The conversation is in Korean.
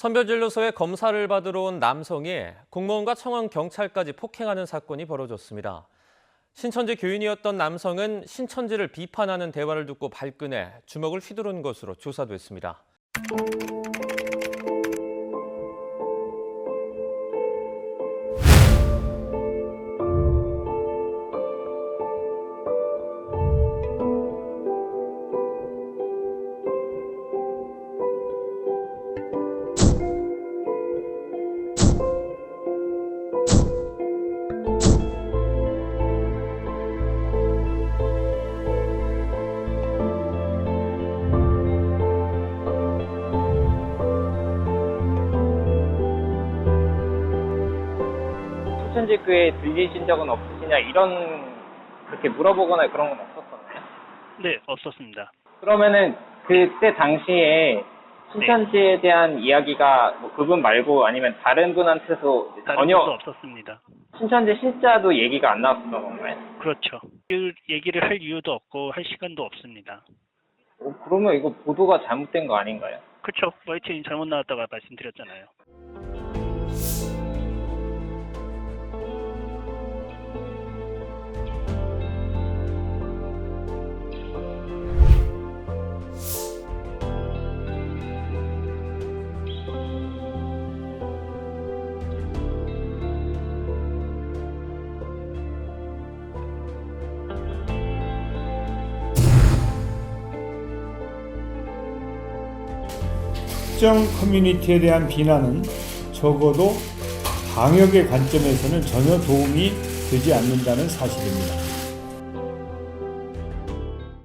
선별진료소에 검사를 받으러 온 남성이 공무원과 청원 경찰까지 폭행하는 사건이 벌어졌습니다. 신천지 교인이었던 남성은 신천지를 비판하는 대화를 듣고 발끈해 주먹을 휘두른 것으로 조사됐습니다. 신천지교에 들리신 적은 없으시냐 이런 그렇게 물어보거나 그런 건 없었었나요? 네, 없었습니다. 그러면은 그때 당시에 신천지에 대한 이야기가 뭐 그분 말고 아니면 다른 분한테도 다른 전혀 없었습니다. 신천지 신자도 얘기가 안 나왔던 건가요? 그렇죠. 그 얘기를 할 이유도 없고 할 시간도 없습니다. 어, 그러면 이거 보도가 잘못된 거 아닌가요? 그렇죠. YTN 잘못 나왔다고 말씀드렸잖아요. 특정 커뮤니티에 대한 비난은 적어도 방역의 관점에서는 전혀 도움이 되지 않는다는 사실입니다.